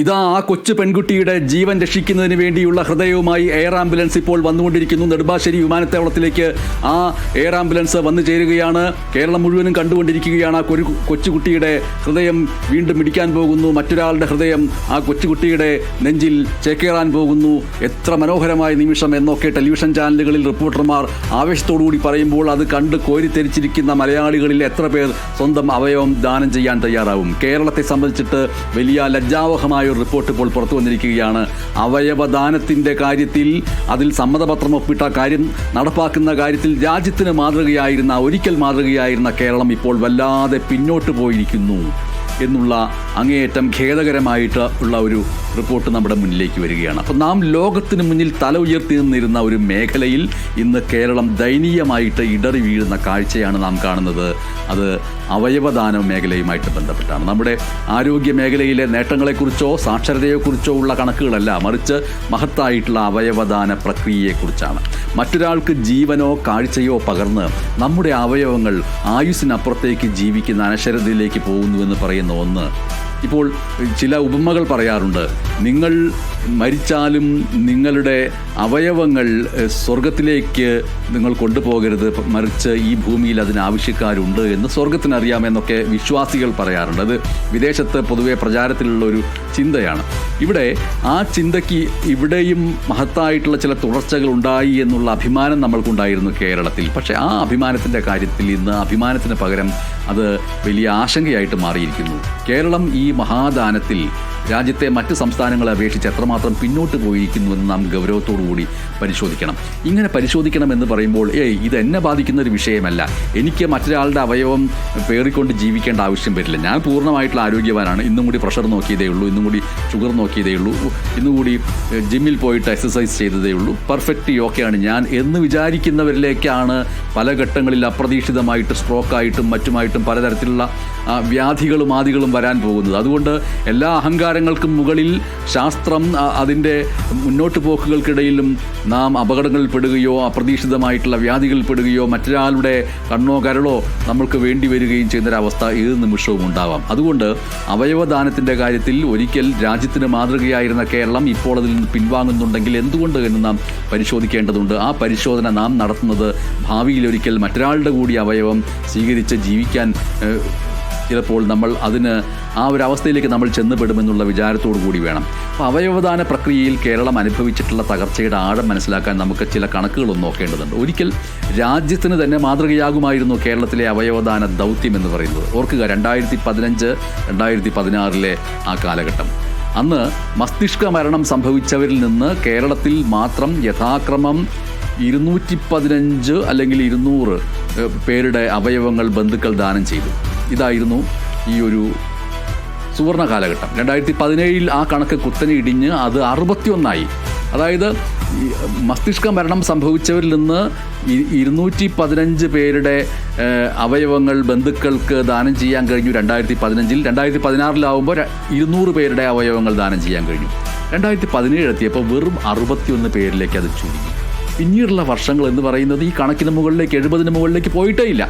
ഇതാ ആ കൊച്ചു പെൺകുട്ടിയുടെ ജീവൻ രക്ഷിക്കുന്നതിന് വേണ്ടിയുള്ള ഹൃദയവുമായി എയർ ആംബുലൻസ് ഇപ്പോൾ വന്നുകൊണ്ടിരിക്കുന്നു. നെടുമ്പാശ്ശേരി വിമാനത്താവളത്തിലേക്ക് ആ എയർ ആംബുലൻസ് വന്നു ചേരുകയാണ്. കേരളം മുഴുവനും കണ്ടുകൊണ്ടിരിക്കുകയാണ്. ആ കൊരു കൊച്ചുകുട്ടിയുടെ ഹൃദയം വീണ്ടും ഇടിക്കാൻ പോകുന്നു. മറ്റൊരാളുടെ ഹൃദയം ആ കൊച്ചുകുട്ടിയുടെ നെഞ്ചിൽ ചേക്കേറാൻ പോകുന്നു. എത്ര മനോഹരമായ നിമിഷം എന്നൊക്കെ ടെലിവിഷൻ ചാനലുകളിൽ റിപ്പോർട്ടർമാർ ആവേശത്തോടുകൂടി പറയുമ്പോൾ അത് കണ്ട് കോരിത്തെരിച്ചിരിക്കുന്ന മലയാളികളിൽ എത്ര പേർ സ്വന്തം അവയവം ദാനം ചെയ്യാൻ തയ്യാറാവും. കേരളത്തെ സംബന്ധിച്ചിട്ട് വലിയ ലജ്ജാവഹമായ ഒരു റിപ്പോർട്ട് ഇപ്പോൾ പുറത്തു വന്നിരിക്കുകയാണ്. അവയവദാനത്തിന്റെ കാര്യത്തിൽ അതിൽ സമ്മതപത്രം ഒപ്പിട്ട കാര്യം നടപ്പാക്കുന്ന കാര്യത്തിൽ രാജ്യത്തിന് മാതൃകയായിരുന്ന ഒരിക്കൽ മാതൃകയായിരുന്ന കേരളം ഇപ്പോൾ വല്ലാതെ പിന്നോട്ട് പോയിരിക്കുന്നു എന്നുള്ള അങ്ങേയറ്റം ഖേദകരമായിട്ട് ഉള്ള ഒരു റിപ്പോർട്ട് നമ്മുടെ മുന്നിലേക്ക് വരികയാണ്. അപ്പം നാം ലോകത്തിന് മുന്നിൽ തല ഉയർത്തി നിന്നിരുന്ന ഒരു മേഖലയിൽ ഇന്ന് കേരളം ദയനീയമായിട്ട് ഇടറി വീഴുന്ന കാഴ്ചയാണ് നാം കാണുന്നത്. അത് അവയവദാന മേഖലയുമായിട്ട് ബന്ധപ്പെട്ടാണ്. നമ്മുടെ ആരോഗ്യ മേഖലയിലെ നേട്ടങ്ങളെക്കുറിച്ചോ സാക്ഷരതയെക്കുറിച്ചോ ഉള്ള കണക്കുകളല്ല. മറിച്ച് മഹത്തായിട്ടുള്ള അവയവദാന പ്രക്രിയയെക്കുറിച്ചാണ്. മറ്റൊരാൾക്ക് ജീവനോ കാഴ്ചയോ പകർന്ന് നമ്മുടെ അവയവങ്ങൾ ആയുസ്സിനപ്പുറത്തേക്ക് ജീവിക്കുന്ന അനശ്വരതയിലേക്ക് പോകുന്നുവെന്ന് പറയുന്ന ഒന്ന്. ഇപ്പോൾ ചില ഉപമകൾ പറയാറുണ്ട്. നിങ്ങൾ മരിച്ചാലും നിങ്ങളുടെ അവയവങ്ങൾ സ്വർഗത്തിലേക്ക് നിങ്ങൾ കൊണ്ടുപോകരുത്. മറിച്ച് ഈ ഭൂമിയിൽ അതിന് ആവശ്യക്കാരുണ്ട് എന്ന് സ്വർഗത്തിനറിയാമെന്നൊക്കെ വിശ്വാസികൾ പറയാറുണ്ട്. അത് വിദേശത്ത് പൊതുവെ പ്രചാരത്തിലുള്ള ഒരു ചിന്തയാണ്. ഇവിടെ ആ ചിന്തയ്ക്ക് ഇവിടെയും മഹത്തായിട്ടുള്ള ചില തുടർച്ചകൾ ഉണ്ടായി എന്നുള്ള അഭിമാനം നമ്മൾക്കുണ്ടായിരുന്നു കേരളത്തിൽ. പക്ഷേ ആ അഭിമാനത്തിന്റെ കാര്യത്തിൽ ഇന്ന് അഭിമാനത്തിന് പകരം അത് വലിയ ആശങ്കയായിട്ട് മാറിയിരിക്കുന്നു. കേരളം ഈ മഹാദാനത്തിൽ രാജ്യത്തെ മറ്റ് സംസ്ഥാനങ്ങളെ അപേക്ഷിച്ച് എത്രമാത്രം പിന്നോട്ട് പോയിരിക്കുന്നുവെന്ന് നാം ഗൗരവത്തോടുകൂടി പരിശോധിക്കണം. ഇങ്ങനെ പരിശോധിക്കണം എന്ന് പറയുമ്പോൾ ഏയ് ഇത് എന്നെ ബാധിക്കുന്ന ഒരു വിഷയമല്ല. എനിക്ക് മറ്റൊരാളുടെ അവയവം പേറിക്കൊണ്ട് ജീവിക്കേണ്ട ആവശ്യം വരില്ല. ഞാൻ പൂർണമായിട്ടുള്ള ആരോഗ്യവാനാണ്. ഇന്നും കൂടി പ്രഷർ നോക്കിയതേ ഉള്ളൂ. ഇന്നും കൂടി ഷുഗർ നോക്കിയതേ ഉള്ളൂ. ഇന്നും കൂടി ജിമ്മിൽ പോയിട്ട് എക്സസൈസ് ചെയ്തതേ ഉള്ളൂ. പെർഫെക്റ്റ് ഓക്കെയാണ് ഞാൻ എന്ന് വിചാരിക്കുന്നവരിലേക്കാണ് പല ഘട്ടങ്ങളിൽ അപ്രതീക്ഷിതമായിട്ട് സ്ട്രോക്കായിട്ടും മറ്റുമായിട്ടും പലതരത്തിലുള്ള വ്യാധികളും ആദികളും വരാൻ പോകുന്നത്. അതുകൊണ്ട് എല്ലാ അഹങ്കാരങ്ങൾക്കും മുകളിൽ ശാസ്ത്രം അതിന്റെ മുന്നോട്ട് പോക്കുകൾക്കിടയിലും നാം അപകടങ്ങളിൽ പെടുകയോ അപ്രതീക്ഷിതമായിട്ടുള്ള വ്യാധികളിൽ പെടുകയോ മറ്റൊരാളുടെ കണ്ണോ കരളോ നമ്മൾക്ക് വേണ്ടി വരികയും ചെയ്യുന്നൊരവസ്ഥ ഏത് നിമിഷവും ഉണ്ടാവാം. അതുകൊണ്ട് അവയവദാനത്തിന്റെ കാര്യത്തിൽ ഒരിക്കൽ രാജ്യത്തിന് മാതൃകയായിരുന്ന കേരളം ഇപ്പോൾ അതിൽ നിന്ന് പിൻവാങ്ങുന്നുണ്ടെങ്കിൽ എന്തുകൊണ്ട് എന്ന് നാം പരിശോധിക്കേണ്ടതുണ്ട്. ആ പരിശോധന നാം നടത്തുന്നത് ഭാവിയിൽ ഒരിക്കൽ മറ്റൊരാളുടെ കൂടി അവയവം സ്വീകരിച്ച് ജീവിക്കാൻ ചിലപ്പോൾ നമ്മൾ അതിന് ആ ഒരു അവസ്ഥയിലേക്ക് നമ്മൾ ചെന്നുപെടുമെന്നുള്ള വിചാരത്തോടു കൂടി വേണം. അപ്പോൾ അവയവദാന പ്രക്രിയയിൽ കേരളം അനുഭവിച്ചിട്ടുള്ള തകർച്ചയുടെ ആഴം മനസ്സിലാക്കാൻ നമുക്ക് ചില കണക്കുകളൊന്നും നോക്കേണ്ടതുണ്ട്. ഒരിക്കൽ രാജ്യത്തിന് തന്നെ മാതൃകയാകുമായിരുന്നു കേരളത്തിലെ അവയവദാന ദൗത്യം എന്ന് പറയുന്നത്. ഓർക്കുക രണ്ടായിരത്തി പതിനഞ്ച് രണ്ടായിരത്തി പതിനാറിലെ ആ കാലഘട്ടം. അന്ന് മസ്തിഷ്ക മരണം സംഭവിച്ചവരിൽ നിന്ന് കേരളത്തിൽ മാത്രം യഥാക്രമം ഇരുന്നൂറ്റി പതിനഞ്ച് അല്ലെങ്കിൽ ഇരുന്നൂറ് പേരുടെ അവയവങ്ങൾ ബന്ധുക്കൾ ദാനം ചെയ്തു. ഇതായിരുന്നു ഈ ഒരു സുവർണ കാലഘട്ടം രണ്ടായിരത്തി പതിനേഴിൽ ആ കണക്ക് കുത്തനെ ഇടിഞ്ഞ് അത് അറുപത്തിയൊന്നായി. അതായത് മസ്തിഷ്ക മരണം സംഭവിച്ചവരിൽ നിന്ന് ഇരുന്നൂറ്റി പതിനഞ്ച് പേരുടെ അവയവങ്ങൾ ബന്ധുക്കൾക്ക് ദാനം ചെയ്യാൻ കഴിഞ്ഞു രണ്ടായിരത്തി പതിനഞ്ചിൽ രണ്ടായിരത്തി പതിനാറിലാവുമ്പോൾ ഇരുന്നൂറ് പേരുടെ അവയവങ്ങൾ ദാനം ചെയ്യാൻ കഴിഞ്ഞു. രണ്ടായിരത്തി പതിനേഴ് എത്തിയപ്പോൾ വെറും അറുപത്തിയൊന്ന് പേരിലേക്ക് അത് ചുരുങ്ങി. പിന്നീടുള്ള വർഷങ്ങൾ എന്ന് പറയുന്നത് ഈ കണക്കിന് മുകളിലേക്ക് എഴുപതിന് മുകളിലേക്ക് പോയിട്ടേ ഇല്ല.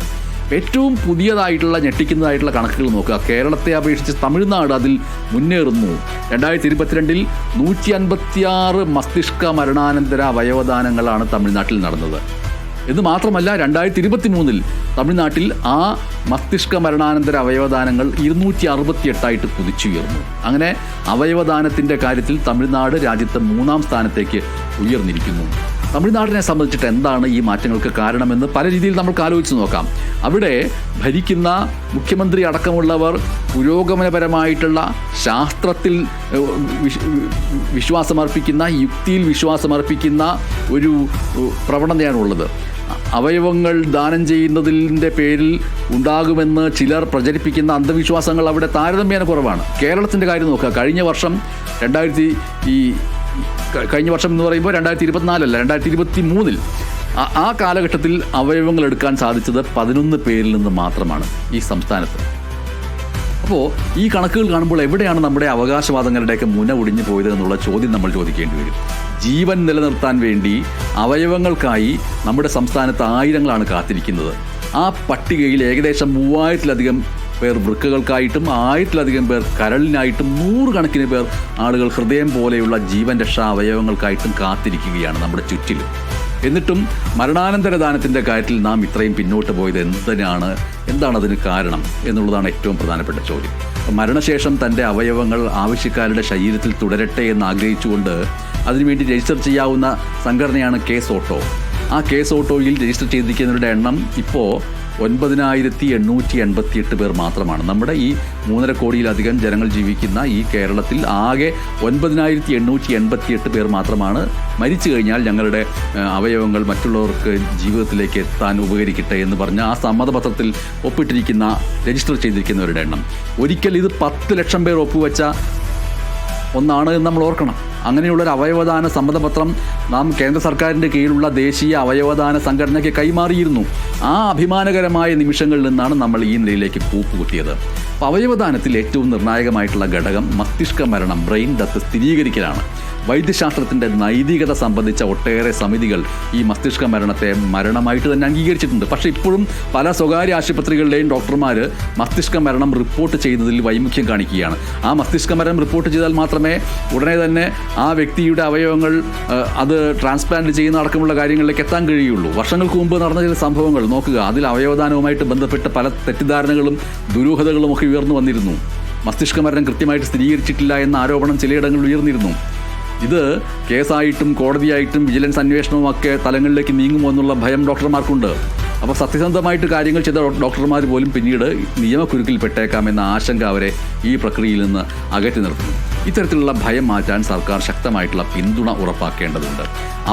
ഏറ്റവും പുതിയതായിട്ടുള്ള ഞെട്ടിക്കുന്നതായിട്ടുള്ള കണക്കുകൾ നോക്കുക. കേരളത്തെ അപേക്ഷിച്ച് തമിഴ്നാട് അതിൽ മുന്നേറുന്നു. രണ്ടായിരത്തി ഇരുപത്തിരണ്ടിൽ നൂറ്റി അൻപത്തിയാറ് മസ്തിഷ്ക മരണാനന്തര അവയവദാനങ്ങളാണ് തമിഴ്നാട്ടിൽ നടന്നത്. ഇത് മാത്രമല്ല രണ്ടായിരത്തി ഇരുപത്തി മൂന്നിൽ തമിഴ്നാട്ടിൽ ആ മസ്തിഷ്ക മരണാനന്തര അവയവദാനങ്ങൾ ഇരുന്നൂറ്റി അറുപത്തിയെട്ടായിട്ട് കുതിച്ചുയർന്നു. അങ്ങനെ അവയവദാനത്തിന്റെ കാര്യത്തിൽ തമിഴ്നാട് രാജ്യത്തെ മൂന്നാം സ്ഥാനത്തേക്ക് ഉയർന്നിരിക്കുന്നു. തമിഴ്നാടിനെ സംബന്ധിച്ചിട്ട് എന്താണ് ഈ മാറ്റങ്ങൾക്ക് കാരണമെന്ന് പല രീതിയിൽ നമുക്ക് ആലോചിച്ച് നോക്കാം. അവിടെ ഭരിക്കുന്ന മുഖ്യമന്ത്രി അടക്കമുള്ളവർ പുരോഗമനപരമായിട്ടുള്ള ശാസ്ത്രത്തിൽ വിശ്വാസമർപ്പിക്കുന്ന യുക്തിയിൽ വിശ്വാസമർപ്പിക്കുന്ന ഒരു പ്രവണതയാണ് പ്രവണതയാണുള്ളത്. അവയവങ്ങൾ ദാനം ചെയ്യുന്നതിന്റെ പേരിൽ ഉണ്ടാകുമെന്ന് ചിലർ പ്രചരിപ്പിക്കുന്ന അന്ധവിശ്വാസങ്ങൾ അവിടെ താരതമ്യേന കുറവാണ്. കേരളത്തിന്റെ കാര്യം നോക്കുക. കഴിഞ്ഞ വർഷം രണ്ടായിരത്തി ഈ കഴിഞ്ഞ വർഷം എന്ന് പറയുമ്പോൾ രണ്ടായിരത്തി ഇരുപത്തിനാലല്ല രണ്ടായിരത്തി ഇരുപത്തി മൂന്നിൽ ആ- കാലഘട്ടത്തിൽ അവയവങ്ങൾ എടുക്കാൻ സാധിച്ചത് പതിനൊന്ന് പേരിൽ നിന്ന് മാത്രമാണ് ഈ സംസ്ഥാനത്ത്. അപ്പോൾ ഈ കണക്കുകൾ കാണുമ്പോൾ എവിടെയാണ് നമ്മുടെ അവകാശവാദങ്ങളുടെയൊക്കെ മുന ഒടിഞ്ഞു പോയത് എന്നുള്ള ചോദ്യം നമ്മൾ ചോദിക്കേണ്ടി വരും. ജീവൻ നിലനിർത്താൻ വേണ്ടി അവയവങ്ങൾക്കായി നമ്മുടെ സംസ്ഥാനത്ത് ആയിരങ്ങളാണ് കാത്തിരിക്കുന്നത്. ആ പട്ടികയിൽ ഏകദേശം മൂവായിരത്തിലധികം പേർ വൃക്കകൾക്കായിട്ടും ആയിരത്തിലധികം പേർ കരളിനായിട്ടും നൂറുകണക്കിന് പേർ ആളുകൾ ഹൃദയം പോലെയുള്ള ജീവൻ രക്ഷാ അവയവങ്ങൾക്കായിട്ടും കാത്തിരിക്കുകയാണ് നമ്മുടെ ചുറ്റിലും. എന്നിട്ടും മരണാനന്തര ദാനത്തിന്റെ കാര്യത്തിൽ നാം ഇത്രയും പിന്നോട്ട് പോയത് എന്തിനാണ്? എന്താണ് അതിന് കാരണം എന്നുള്ളതാണ് ഏറ്റവും പ്രധാനപ്പെട്ട ചോദ്യം. മരണശേഷം തന്റെ അവയവങ്ങൾ ആവശ്യക്കാരുടെ ശരീരത്തിൽ തുടരട്ടെ എന്ന് ആഗ്രഹിച്ചുകൊണ്ട് അതിനുവേണ്ടി രജിസ്റ്റർ ചെയ്യാവുന്ന സംഘടനയാണ് കേസ് ഓട്ടോ. ആ കേസ് ഓട്ടോയിൽ രജിസ്റ്റർ ചെയ്തിരിക്കുന്നവരുടെ എണ്ണം ഇപ്പോൾ ഒൻപതിനായിരത്തി എണ്ണൂറ്റി എൺപത്തിയെട്ട് പേർ മാത്രമാണ്. നമ്മുടെ ഈ മൂന്നര കോടിയിലധികം ജനങ്ങൾ ജീവിക്കുന്ന ഈ കേരളത്തിൽ ആകെ ഒൻപതിനായിരത്തി എണ്ണൂറ്റി എൺപത്തിയെട്ട് പേർ മാത്രമാണ് മരിച്ചു കഴിഞ്ഞാൽ ഞങ്ങളുടെ അവയവങ്ങൾ മറ്റുള്ളവർക്ക് ജീവിതത്തിലേക്ക് എത്താൻ ഉപകരിക്കട്ടെ എന്ന് പറഞ്ഞ ആ സമ്മതപത്രത്തിൽ ഒപ്പിട്ടിരിക്കുന്ന രജിസ്റ്റർ ചെയ്തിരിക്കുന്നവരുടെ എണ്ണം. ഒരിക്കൽ ഇത് പത്ത് ലക്ഷം പേർ ഒപ്പുവെച്ച ഒന്നാണ് എന്ന് നമ്മൾ ഓർക്കണം. അങ്ങനെയുള്ളൊരു അവയവദാന സമ്മതപത്രം നാം കേന്ദ്ര സർക്കാരിന്റെ കീഴിലുള്ള ദേശീയ അവയവദാന സംഘടനയ്ക്ക് കൈമാറിയിരുന്നു. ആ അഭിമാനകരമായ നിമിഷങ്ങളിൽ നിന്നാണ് നമ്മൾ ഈ നിലയിലേക്ക് കൂപ്പുകുത്തിയത്. അപ്പോൾ അവയവദാനത്തിൽ ഏറ്റവും നിർണായകമായിട്ടുള്ള ഘടകം മസ്തിഷ്ക മരണം ബ്രെയിൻ ഡെത്ത് സ്ഥിരീകരിക്കലാണ്. വൈദ്യശാസ്ത്രത്തിന്റെ നൈതികത സംബന്ധിച്ച ഒട്ടേറെ സമിതികൾ ഈ മസ്തിഷ്ക മരണത്തെ മരണമായിട്ട് തന്നെ അംഗീകരിച്ചിട്ടുണ്ട്. പക്ഷേ ഇപ്പോഴും പല സ്വകാര്യ ആശുപത്രികളിലെയും ഡോക്ടർമാർ മസ്തിഷ്ക മരണം റിപ്പോർട്ട് ചെയ്യുന്നതിൽ വൈമുഖ്യം കാണിക്കുകയാണ്. ആ മസ്തിഷ്ക മരണം റിപ്പോർട്ട് ചെയ്താൽ മാത്രമേ ഉടനെ തന്നെ ആ വ്യക്തിയുടെ അവയവങ്ങൾ അത് ട്രാൻസ്പ്ലാന്റ് ചെയ്യുന്ന അടക്കമുള്ള കാര്യങ്ങളിലേക്ക് എത്താൻ കഴിയുള്ളൂ. വർഷങ്ങൾക്ക് മുമ്പ് നടന്ന ചില സംഭവങ്ങൾ നോക്കുക. അതിൽ അവയവദാനവുമായിട്ട് ബന്ധപ്പെട്ട് പല തെറ്റിദ്ധാരണകളും ദുരൂഹതകളും ഒക്കെ ഉയർന്നു വന്നിരുന്നു. മസ്തിഷ്ക മരണം കൃത്യമായിട്ട് സ്ഥിരീകരിച്ചിട്ടില്ല എന്ന ആരോപണം ചിലയിടങ്ങളിൽ ഉയർന്നിരുന്നു. ഇത് കേസായിട്ടും കോടതിയായിട്ടും വിജിലൻസ് അന്വേഷണവും ഒക്കെ തലങ്ങളിലേക്ക് നീങ്ങുമോ എന്നുള്ള ഭയം ഡോക്ടർമാർക്കുണ്ട്. അപ്പോൾ സത്യസന്ധമായിട്ട് കാര്യങ്ങൾ ചെയ്ത ഡോക്ടർമാർ പോലും പിന്നീട് നിയമക്കുരുക്കിൽ പെട്ടേക്കാമെന്ന ആശങ്ക അവരെ ഈ പ്രക്രിയയിൽ നിന്ന് അകറ്റി നിർത്തുന്നു. ഇത്തരത്തിലുള്ള ഭയം മാറ്റാൻ സർക്കാർ ശക്തമായിട്ടുള്ള പിന്തുണ ഉറപ്പാക്കേണ്ടതുണ്ട്.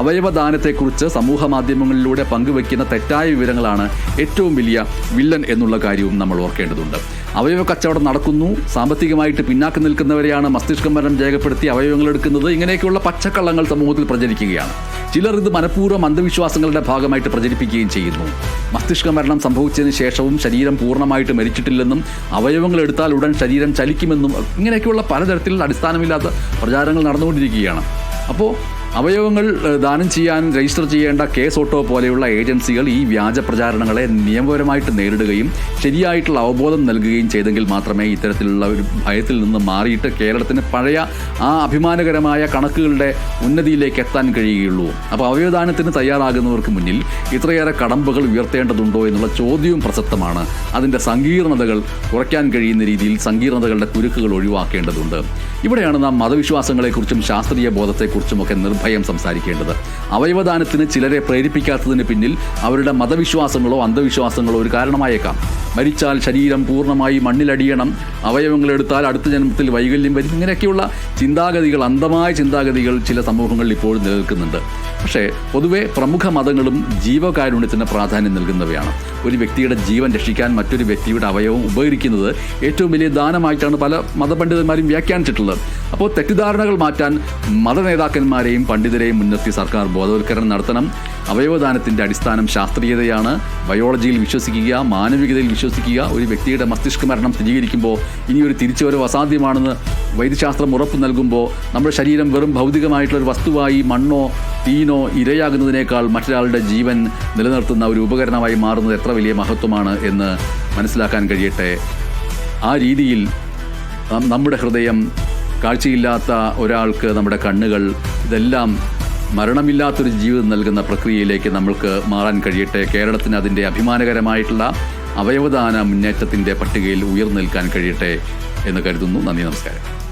അവയവദാനത്തെക്കുറിച്ച് സമൂഹ മാധ്യമങ്ങളിലൂടെ പങ്കുവയ്ക്കുന്ന തെറ്റായ വിവരങ്ങളാണ് ഏറ്റവും വലിയ വില്ലൻ എന്നുള്ള കാര്യവും നമ്മൾ ഓർക്കേണ്ടതുണ്ട്. അവയവ കച്ചവടം നടക്കുന്നു. സാമ്പത്തികമായിട്ട് പിന്നാക്കം നിൽക്കുന്നവരെയാണ് മസ്തിഷ്ക മരണം രേഖപ്പെടുത്തി അവയവങ്ങൾ എടുക്കുന്നത്. ഇങ്ങനെയൊക്കെയുള്ള പച്ചക്കള്ളങ്ങൾ സമൂഹത്തിൽ പ്രചരിക്കുകയാണ്. ചിലർ ഇത് മനഃപൂർവം അന്ധവിശ്വാസങ്ങളുടെ ഭാഗമായിട്ട് പ്രചരിപ്പിക്കുകയും ചെയ്യുന്നു. മസ്തിഷ്ക മരണം സംഭവിച്ചതിന് ശേഷവും ശരീരം പൂർണമായിട്ട് മരിച്ചിട്ടില്ലെന്നും അവയവങ്ങൾ എടുത്താൽ ഉടൻ ശരീരം ചലിക്കുമെന്നും ഇങ്ങനെയൊക്കെയുള്ള പലതരത്തിലുള്ള അടിസ്ഥാനമില്ലാത്ത പ്രചാരങ്ങൾ നടന്നുകൊണ്ടിരിക്കുകയാണ്. അപ്പോൾ അവയവങ്ങൾ ദാനം ചെയ്യാൻ രജിസ്റ്റർ ചെയ്യേണ്ട കേസ് ഓട്ടോ പോലെയുള്ള ഏജൻസികൾ ഈ വ്യാജ പ്രചാരണങ്ങളെ നിയമപരമായിട്ട് നേരിടുകയും ശരിയായിട്ടുള്ള അവബോധം നൽകുകയും ചെയ്തെങ്കിൽ മാത്രമേ ഇത്തരത്തിലുള്ള ഒരു ഭയത്തിൽ നിന്ന് മാറിയിട്ട് കേരളത്തിന് പഴയ ആ അഭിമാനകരമായ കണക്കുകളുടെ ഉന്നതിയിലേക്ക് എത്താൻ കഴിയുകയുള്ളൂ. അപ്പോൾ അവയവദാനത്തിന് തയ്യാറാകുന്നവർക്ക് മുന്നിൽ ഇത്രയേറെ കടമ്പകൾ ഉയർത്തേണ്ടതുണ്ടോ എന്നുള്ള ചോദ്യവും പ്രസക്തമാണ്. അതിന്റെ സങ്കീർണതകൾ കുറയ്ക്കാൻ കഴിയുന്ന രീതിയിൽ സങ്കീർണതകളുടെ കുരുക്കുകൾ ഒഴിവാക്കേണ്ടതുണ്ട്. ഇവിടെയാണ് നാം മതവിശ്വാസങ്ങളെക്കുറിച്ചും ശാസ്ത്രീയ ബോധത്തെക്കുറിച്ചുമൊക്കെ നിർഭയം സംസാരിക്കേണ്ടത്. അവയവദാനത്തിന് ചിലരെ പ്രേരിപ്പിക്കാത്തതിന് പിന്നിൽ അവരുടെ മതവിശ്വാസങ്ങളോ അന്ധവിശ്വാസങ്ങളോ ഒരു കാരണമായേക്കാം. മരിച്ചാൽ ശരീരം പൂർണമായി മണ്ണിലടിയണം. അവയവങ്ങൾ എടുത്താൽ അടുത്ത ജന്മത്തിൽ വൈകല്യം വരും. ഇങ്ങനെയൊക്കെയുള്ള ചിന്താഗതികൾ അന്ധമായ ചിന്താഗതികൾ ചില സമൂഹങ്ങളിൽ ഇപ്പോഴും നിലനിൽക്കുന്നുണ്ട്. പക്ഷേ പൊതുവെ പ്രമുഖ മതങ്ങളും ജീവകാരുണ്യത്തിന് പ്രാധാന്യം നൽകുന്നവയാണ്. ഒരു വ്യക്തിയുടെ ജീവൻ രക്ഷിക്കാൻ മറ്റൊരു വ്യക്തിയുടെ അവയവം ഉപകരിക്കുന്നത് ഏറ്റവും വലിയ ദാനമായിട്ടാണ് പല മതപണ്ഡിതന്മാരും വ്യാഖ്യാനിച്ചിട്ടുള്ളത്. അപ്പോൾ തെറ്റിദ്ധാരണകൾ മാറ്റാൻ മതനേതാക്കന്മാരെയും പണ്ഡിതരെയും മുൻനിർത്തി സർക്കാർ ബോധവൽക്കരണം നടത്തണം. അവയവദാനത്തിന്റെ അടിസ്ഥാനം ശാസ്ത്രീയതയാണ്. ബയോളജിയിൽ വിശ്വസിക്കുക മാനവികതയിൽ വിശ്വസിക്കുക ഒരു വ്യക്തിയുടെ മസ്തിഷ്ക മരണം സ്ഥിരീകരിക്കുമ്പോൾ ഒരു തിരിച്ചുവരവ് അസാധ്യമാണെന്ന് വൈദ്യശാസ്ത്രം ഉറപ്പ് നൽകുമ്പോൾ നമ്മുടെ ശരീരം വെറും ഭൗതികമായിട്ടുള്ള ഒരു വസ്തുവായി മണ്ണോ തീനോ ഇരയാകുന്നതിനേക്കാൾ മറ്റൊരാളുടെ ജീവൻ നിലനിർത്തുന്ന ഒരു ഉപകരണമായി മാറുന്നത് എത്ര വലിയ മഹത്വമാണ് എന്ന് മനസ്സിലാക്കാൻ കഴിയട്ടെ. ആ രീതിയിൽ നമ്മുടെ ഹൃദയം കാഴ്ചയില്ലാത്ത ഒരാൾക്ക് നമ്മുടെ കണ്ണുകൾ ഇതെല്ലാം മരണമില്ലാത്തൊരു ജീവിതം നൽകുന്ന പ്രക്രിയയിലേക്ക് നമ്മൾക്ക് മാറാൻ കഴിയട്ടെ. കേരളത്തിന് അതിന്റെ അഭിമാനകരമായിട്ടുള്ള അവയവദാന മുന്നേറ്റത്തിന്റെ പട്ടികയിൽ ഉയർന്നു നിൽക്കാൻ കഴിയട്ടെ എന്ന് കരുതുന്നു. നന്ദി നമസ്കാരം.